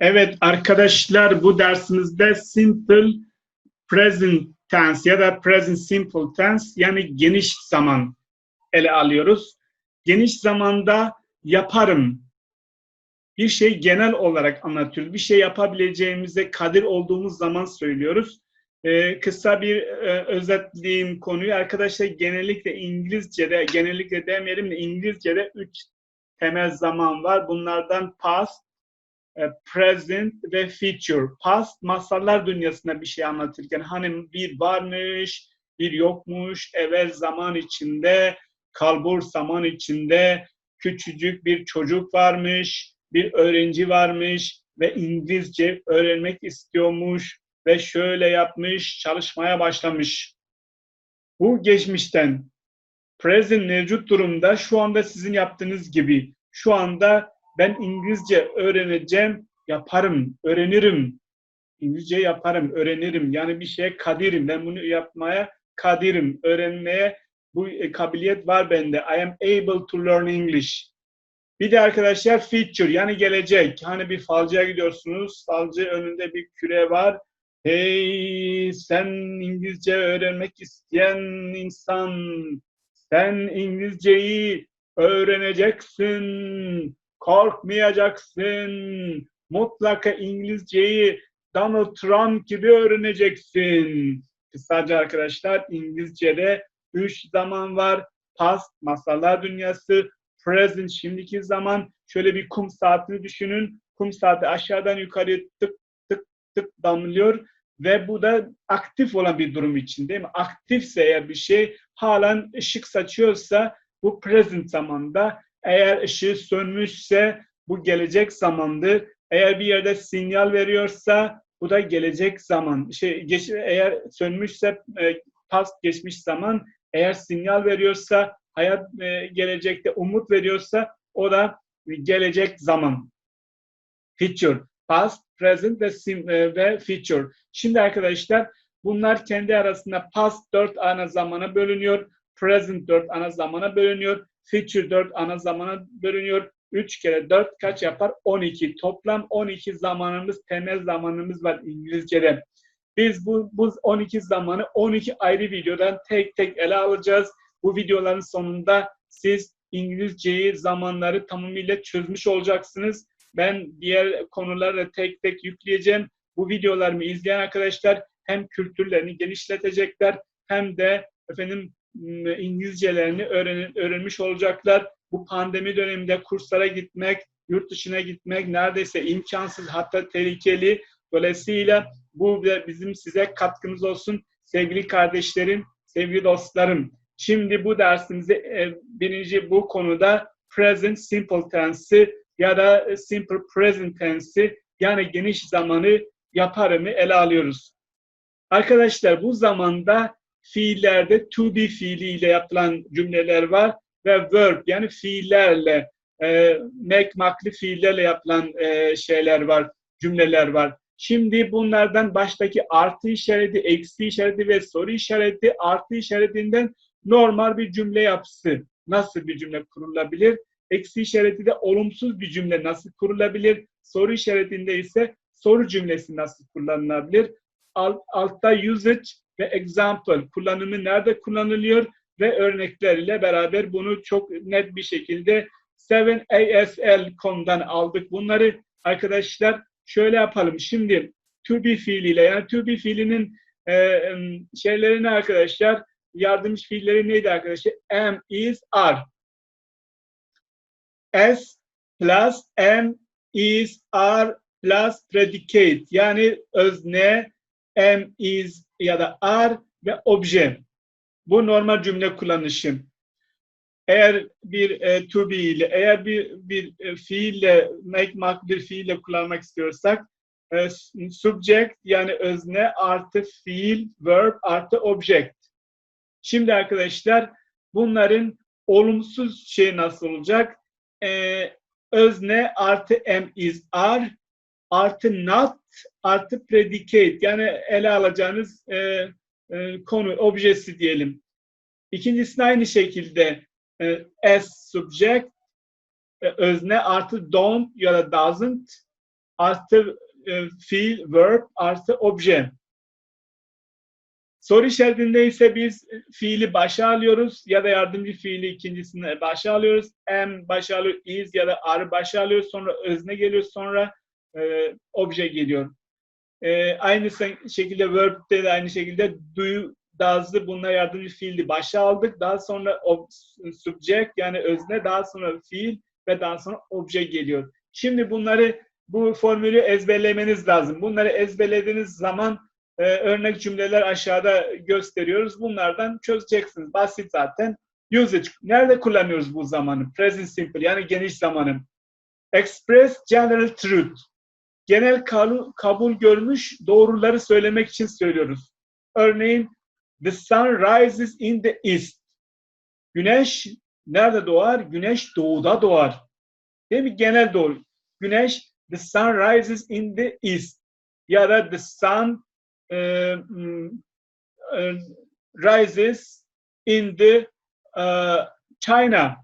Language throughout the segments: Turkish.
Evet arkadaşlar bu dersimizde simple present tense ya da present simple tense yani geniş zaman ele alıyoruz. Geniş zamanda yaparım. Bir şey genel olarak anlatıyoruz. Bir şey yapabileceğimize kadir olduğumuz zaman söylüyoruz. Ee, kısa bir e, özetleyeyim konuyu. Arkadaşlar genellikle İngilizce'de, genellikle demeyelim de İngilizce'de üç temel zaman var. Bunlardan past, present ve future. Past masallar dünyasında bir şey anlatırken hani bir varmış, bir yokmuş, evvel zaman içinde, kalbur zaman içinde küçücük bir çocuk varmış, bir öğrenci varmış ve İngilizce öğrenmek istiyormuş ve şöyle yapmış, çalışmaya başlamış. Bu geçmişten present mevcut durumda şu anda sizin yaptığınız gibi şu anda ben İngilizce öğreneceğim, yaparım, öğrenirim. İngilizce yaparım, öğrenirim. Yani bir şeye kadirim. Ben bunu yapmaya kadirim. Öğrenmeye bu e, kabiliyet var bende. I am able to learn English. Bir de arkadaşlar future yani gelecek. Hani bir falcıya gidiyorsunuz. Falcı önünde bir küre var. Hey sen İngilizce öğrenmek isteyen insan. Sen İngilizceyi öğreneceksin. Korkmayacaksın. Mutlaka İngilizceyi Donald Trump gibi öğreneceksin. Kısaca arkadaşlar İngilizce'de üç zaman var. Past, masallar dünyası, present, şimdiki zaman. Şöyle bir kum saatini düşünün. Kum saati aşağıdan yukarı tık tık tık damlıyor ve bu da aktif olan bir durum için değil mi? Aktifse eğer bir şey halen ışık saçıyorsa bu present zamanda. Eğer ışığı sönmüşse bu gelecek zamandır. Eğer bir yerde sinyal veriyorsa bu da gelecek zaman. Şey geç, eğer sönmüşse e, past geçmiş zaman. Eğer sinyal veriyorsa hayat e, gelecekte umut veriyorsa o da gelecek zaman. Future, past, present ve, sim, e, ve future. Şimdi arkadaşlar bunlar kendi arasında past 4 ana zamana bölünüyor. Present 4 ana zamana bölünüyor. Future 4 ana zamana bölünüyor. 3 kere 4 kaç yapar? 12. Toplam 12 zamanımız, temel zamanımız var İngilizce'de. Biz bu, bu 12 zamanı 12 ayrı videodan tek tek ele alacağız. Bu videoların sonunda siz İngilizceyi, zamanları tamamıyla çözmüş olacaksınız. Ben diğer konuları tek tek yükleyeceğim. Bu videolarımı izleyen arkadaşlar hem kültürlerini genişletecekler hem de efendim İngilizcelerini öğren öğrenmiş olacaklar. Bu pandemi döneminde kurslara gitmek, yurt dışına gitmek neredeyse imkansız hatta tehlikeli. Dolayısıyla bu bizim size katkımız olsun sevgili kardeşlerim, sevgili dostlarım. Şimdi bu dersimizde birinci bu konuda present simple tense'i ya da simple present tense'i yani geniş zamanı yaparımı ele alıyoruz. Arkadaşlar bu zamanda fiillerde to be fiiliyle yapılan cümleler var ve verb yani fiillerle e, make makli fiillerle yapılan e, şeyler var, cümleler var. Şimdi bunlardan baştaki artı işareti, eksi işareti ve soru işareti artı işaretinden normal bir cümle yapısı nasıl bir cümle kurulabilir? Eksi işareti de olumsuz bir cümle nasıl kurulabilir? Soru işaretinde ise soru cümlesi nasıl kullanılabilir? Alt, altta usage ve example kullanımı nerede kullanılıyor ve örnekleriyle beraber bunu çok net bir şekilde 7ASL.com'dan aldık. Bunları arkadaşlar şöyle yapalım. Şimdi to be fiiliyle yani to be fiilinin e, şeylerini arkadaşlar yardımcı fiilleri neydi arkadaşlar? Am, is, are. S plus am, is, are plus predicate. Yani özne, am, is ya da are ve obje. Bu normal cümle kullanışım. Eğer bir e, to be ile, eğer bir bir e, fiille, make mark bir fiille kullanmak istiyorsak e, subject yani özne artı fiil, verb artı object. Şimdi arkadaşlar bunların olumsuz şey nasıl olacak? Ee, özne artı am is are artı not artı predicate yani ele alacağınız e, e, konu objesi diyelim. İkincisinde aynı şekilde e, as subject e, özne artı don't ya da doesn't artı e, fiil, verb artı obje. Soru işaretinde ise biz fiili başa alıyoruz ya da yardımcı fiili ikincisini başa alıyoruz. Am başa alıyoruz, is ya da are başa alıyoruz. Sonra özne geliyor, sonra e, obje geliyor. E, aynı şekilde verb'de de aynı şekilde do, does'ı bununla yardımcı fiili başa aldık. Daha sonra ob- subject yani özne, daha sonra fiil ve daha sonra obje geliyor. Şimdi bunları bu formülü ezberlemeniz lazım. Bunları ezberlediğiniz zaman e, örnek cümleler aşağıda gösteriyoruz. Bunlardan çözeceksiniz. Basit zaten. Usage. Nerede kullanıyoruz bu zamanı? Present simple yani geniş zamanı. Express general truth. Genel kabul, görmüş doğruları söylemek için söylüyoruz. Örneğin the sun rises in the east. Güneş nerede doğar? Güneş doğuda doğar. Değil mi? Genel doğru. Güneş the sun rises in the east. Ya da the sun e, e, rises in the e, China,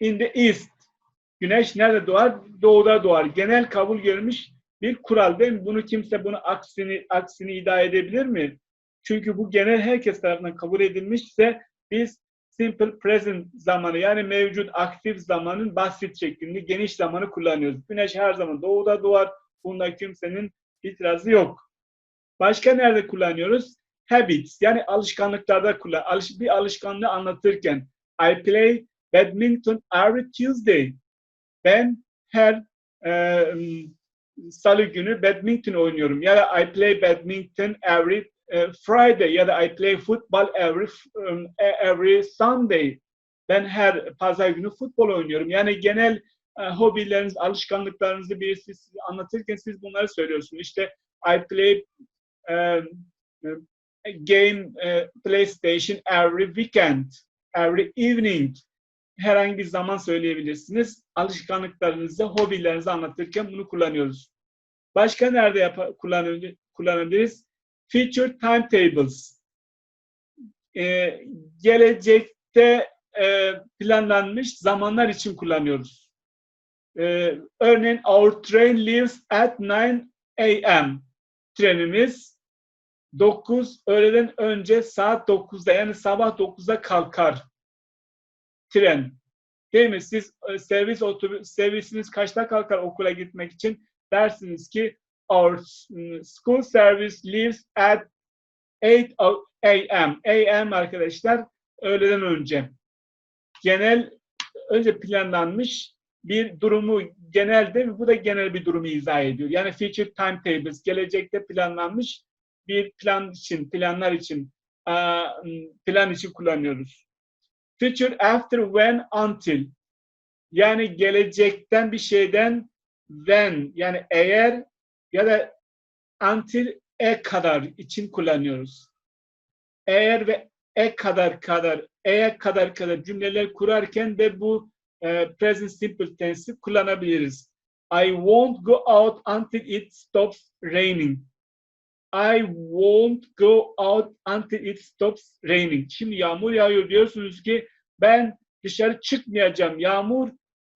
in the east. Güneş nerede doğar? Doğuda doğar. Genel kabul görmüş bir kural değil mi? Bunu kimse bunu aksini aksini iddia edebilir mi? Çünkü bu genel herkes tarafından kabul edilmişse biz simple present zamanı yani mevcut aktif zamanın basit şeklinde geniş zamanı kullanıyoruz. Güneş her zaman doğuda doğar. Bunda kimsenin itirazı yok. Başka nerede kullanıyoruz? Habits yani alışkanlıklarda kullan. Alış, bir alışkanlığı anlatırken I play badminton every Tuesday. Ben her e, salı günü badminton oynuyorum. Ya da I play badminton every e, Friday ya da I play football every um, every Sunday. Ben her pazar günü futbol oynuyorum. Yani genel e, hobileriniz, alışkanlıklarınızı birisi anlatırken siz bunları söylüyorsunuz. İşte I play um, game uh, PlayStation every weekend, every evening. Herhangi bir zaman söyleyebilirsiniz. Alışkanlıklarınızı, hobilerinizi anlatırken bunu kullanıyoruz. Başka nerede kullanabiliriz? Future timetables. Ee, gelecekte e, planlanmış zamanlar için kullanıyoruz. Ee, örneğin our train leaves at 9 a.m. Trenimiz 9 öğleden önce saat 9'da yani sabah 9'da kalkar tren. Değil mi? Siz e, servis otobüs servisiniz kaçta kalkar okula gitmek için? Dersiniz ki our mm, school service leaves at 8 a.m. a.m. arkadaşlar öğleden önce. Genel önce planlanmış bir durumu genelde? Bu da genel bir durumu izah ediyor. Yani future timetables, gelecekte planlanmış bir plan için, planlar için, plan için kullanıyoruz. Future after when until yani gelecekten bir şeyden when yani eğer ya da until e kadar için kullanıyoruz. Eğer ve e kadar kadar, eğer kadar kadar cümleler kurarken de bu e, present simple tense'i kullanabiliriz. I won't go out until it stops raining. I won't go out until it stops raining. Şimdi yağmur yağıyor diyorsunuz ki ben dışarı çıkmayacağım. Yağmur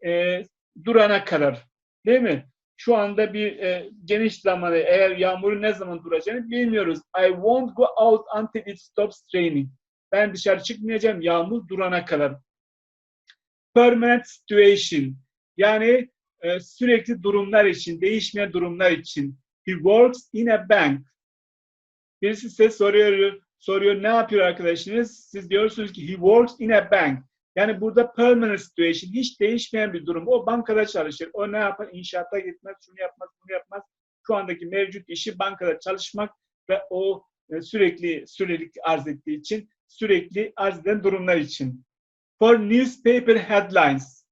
e, durana kadar. Değil mi? Şu anda bir e, geniş zamanı eğer yağmurun ne zaman duracağını bilmiyoruz. I won't go out until it stops raining. Ben dışarı çıkmayacağım yağmur durana kadar. Permanent situation yani e, sürekli durumlar için, değişmeyen durumlar için. He works in a bank. Birisi size soruyor, soruyor ne yapıyor arkadaşınız? Siz diyorsunuz ki he works in a bank. Yani burada permanent situation, hiç değişmeyen bir durum. O bankada çalışır. O ne yapar? İnşaata gitmez, şunu yapmaz, bunu yapmaz. Şu andaki mevcut işi bankada çalışmak ve o e, sürekli sürelik arz ettiği için, sürekli arz eden durumlar için. For newspaper headlines,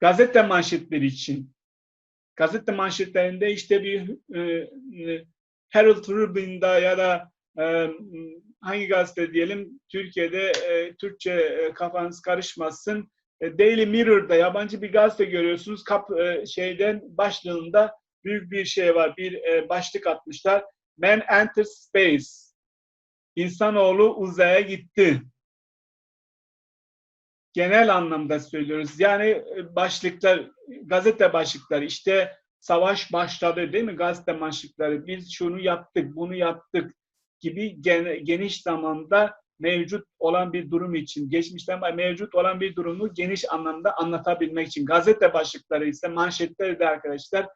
gazete manşetleri için. Gazete manşetlerinde işte bir e, e, Herald Tribune'da ya da e, hangi gazete diyelim Türkiye'de e, Türkçe e, kafanız karışmasın. E, Daily Mirror'da yabancı bir gazete görüyorsunuz. Kap e, şeyden başlığında büyük bir şey var. Bir e, başlık atmışlar. Man enters space. İnsanoğlu uzaya gitti. Genel anlamda söylüyoruz. Yani e, başlıklar, gazete başlıkları işte savaş başladı değil mi? Gazete manşetleri. Biz şunu yaptık, bunu yaptık gibi gen- geniş zamanda mevcut olan bir durum için, geçmişten mevcut olan bir durumu geniş anlamda anlatabilmek için. Gazete başlıkları ise manşetleri de arkadaşlar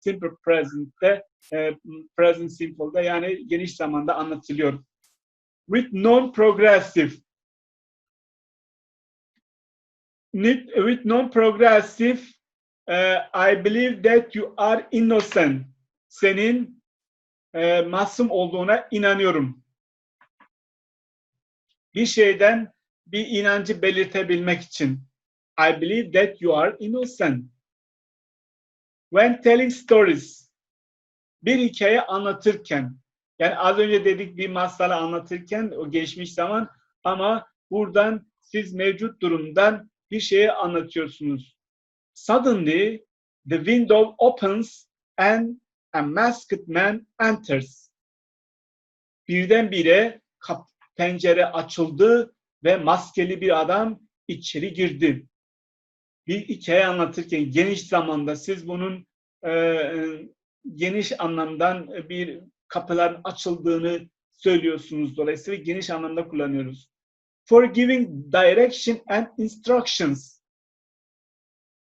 simple present'te, e, present simple'da yani geniş zamanda anlatılıyor. With non-progressive With with non-progressive uh, I believe that you are innocent. Senin e, masum olduğuna inanıyorum. Bir şeyden bir inancı belirtebilmek için. I believe that you are innocent. When telling stories, bir hikaye anlatırken, yani az önce dedik bir masalı anlatırken o geçmiş zaman ama buradan siz mevcut durumdan bir şeyi anlatıyorsunuz. Suddenly the window opens and a masked man enters. Birdenbire kap pencere açıldı ve maskeli bir adam içeri girdi. Bir hikaye anlatırken geniş zamanda siz bunun e, geniş anlamdan bir kapıların açıldığını söylüyorsunuz. Dolayısıyla geniş anlamda kullanıyoruz. For giving direction and instructions.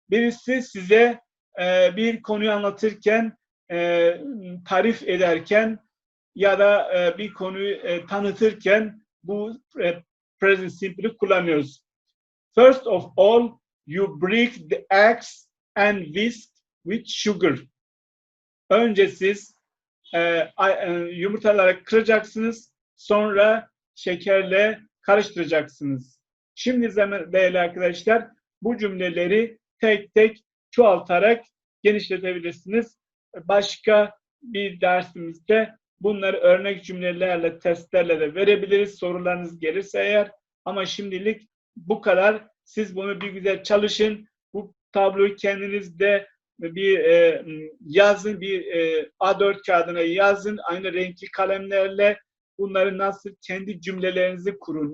Birisi size e, bir konuyu anlatırken, e, tarif ederken ya da e, bir konuyu e, tanıtırken bu e, present simple'ı kullanıyoruz. First of all, you break the eggs and whisk with sugar. Önce siz e, e, yumurtaları kıracaksınız, sonra şekerle karıştıracaksınız. Şimdi zaman değerli arkadaşlar bu cümleleri tek tek çoğaltarak genişletebilirsiniz. Başka bir dersimizde bunları örnek cümlelerle, testlerle de verebiliriz. Sorularınız gelirse eğer. Ama şimdilik bu kadar. Siz bunu bir güzel çalışın. Bu tabloyu kendinizde bir e, yazın, bir e, A4 kağıdına yazın. Aynı renkli kalemlerle bunları nasıl kendi cümlelerinizi kurun.